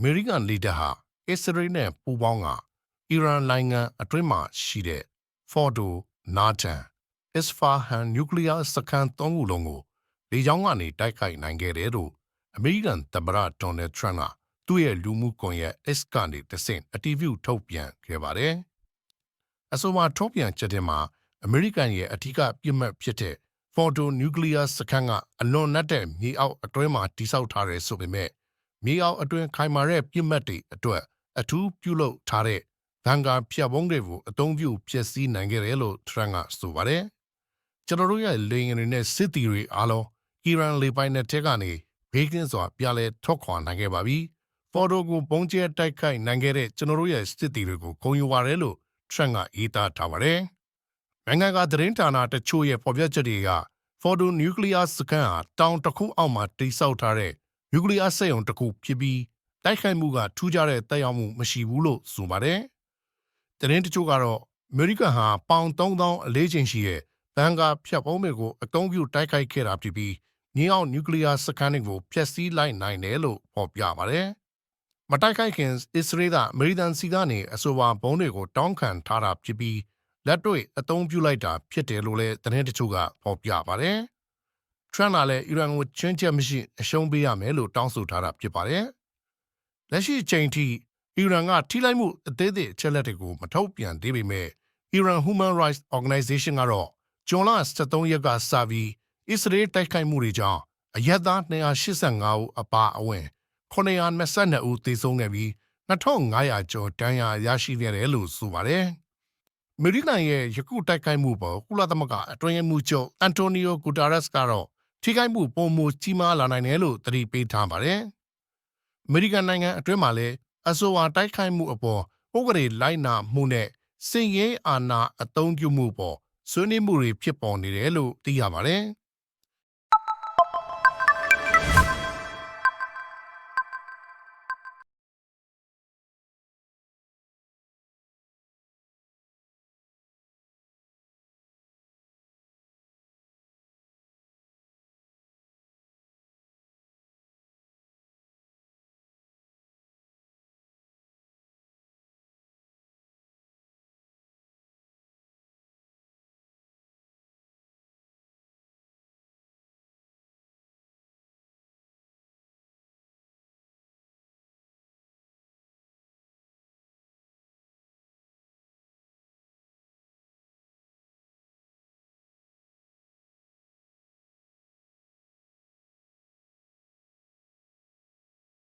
အမေရိကန်လီဒါဟာအစ္စရေးနဲ့ပူးပေါင်းကအီရန်နိုင်ငံအတွင်းမှာရှိတဲ့ဖော်ဒိုနာတန်အစ်ဖာဟန်နျူကလ িয়ার စခန်းသုံးခုလုံးကိုလေကြောင်းကနေတိုက်ခိုက်နိုင်ခဲ့တယ်လို့အမေရိကန်သမ္မတဒေါ်နယ်ထရမ့်ကသူ့ရဲ့လူမှုကွန်ရက် X ကနေတဆင့်အတီးပြုထုတ်ပြန်ခဲ့ပါတယ်။အဆိုပါထုတ်ပြန်ချက်ထဲမှာအမေရိကန်ရဲ့အထူးပြစ်မှတ်ဖြစ်တဲ့ Photo Nuclear စခန်းကအလွန်နက်တဲ့မြေအောက်အတွင်းမှာတိစောက်ထားတယ်ဆိုပေမဲ့ မြေအောက်အတွင်းခိုင်မာတဲ့ပြစ်မှတ်တွေအတွက်အထူးပြုလုပ်ထားတဲ့ဘန်ကာဖြတ်ပုံးတွေကိုအသုံးပြုဖျက်ဆီးနိုင်ခဲ့တယ်လို့ထရန့်ကဆိုပါတယ်။ကျွန်တော်တို့ရဲ့လေယာဉ်တွေနဲ့စစ်သည်တွေအားလုံးအီရန်လေပိုင်နယ်ထဲကနေဘေးကင်းစွာပြလဲထွက်ခွာနိုင်ခဲ့ပါပြီ။ဖော်ဒိုကိုပုံကျဲတိုက်ခိုက်နိုင်ခဲ့တဲ့ကျွန်တော်တို့ရဲ့စစ်သည်တွေကိုဂုဏ်ယူပါတယ်လို့ထရန့်ကရေးသားထားပါတယ်။နိုင်ငံကသတင်းဌာနတချို့ရဲ့ဖော်ပြချက်တွေကဖော်ဒိုနျူကလ িয়ার စကန်ဟာတောင်တစ်ခုအောက်မှာတိစောက်ထားတဲ့ နျူကလ িয়ার စက်ရုံတစ်ခုဖြစ်ပြီးတိုက်ခိုက်မှုကထူးခြားတဲ့တက်ရောက်မှုမရှိဘူးလို့ဆိုပါတယ်။သတင်းတချို့ကတော့အမေရိကန်ဟာပေါင်3000အလေးချိန်ရှိတဲ့ဘန်ကာဖြတ်ပုံးတွေကိုအသုံးပြုတိုက်ခိုက်ခဲ့တာဖြစ်ပြီးမြေအောက်နျူကလ িয়ার စကန်တွေကိုဖျက်ဆီးလိုက်နိုင်တယ်လို့ဖော်ပြပါတယ်။မတိုက်ခိုက်ခင်အစ္စရေးကအမေရိကန်စီကနေအဆိုပါဘုံတွေကိုတောင်းခံထားတာဖြစ်ပြီးလက်တွေ့အသုံးပြုလိုက်တာဖြစ်တယ်လို့လည်းသတင်းတချို့ကဖော်ပြပါတယ်။ Trump ကလည်းအီရန်ကိုချင်းချက်မရှိအရှုံးပေးရမယ်လို့တောင်းဆိုထားတာဖြစ်ပါတယ်။လက်ရှိအချိန်ထိအီရန်ကထိလိုက်မှုအသေးသေးအချက်လက်တွေကိုမထုတ်ပြန်သေးပေမဲ့ Iran Human Rights Organization ကတော့ဂျွန်လ23ရက်ကစပြီးအစ္စရေးတိုက်ခိုက်မှုတွေကြောင့်အရက်သား285ဦးအပါအဝင်922ဦးသေဆုံးခဲ့ပြီး2500ကျော်ဒဏ်ရာရရှိခဲ့တယ်လို့ဆိုပါတယ်။အမေရိကန်ရဲ့ယခုတိုက်ခိုက်မှုပေါ်ကုလသမဂ္ဂအတွင်းရေးမှူးချုပ်အန်တိုနီယိုဂူတာရက်စ်ကတော့ ထိခိုက်မှုပုံမကြီးမားလာနိုင်တယ်လို့သတိပေးထားပါတယ်။အမေရိကန်နိုင်ငံအတွင်းမှာလည်းအဆိုပါတိုက်ခိုက်မှုအပေါ်ဥပဒေလိုက်နာမှုနဲ့စင်ရဲအာဏာအသုံးပြုမှုပေါ်ဆွေးနွေးမှုတွေဖြစ်ပေါ်နေတယ်လို့သိရပါတယ်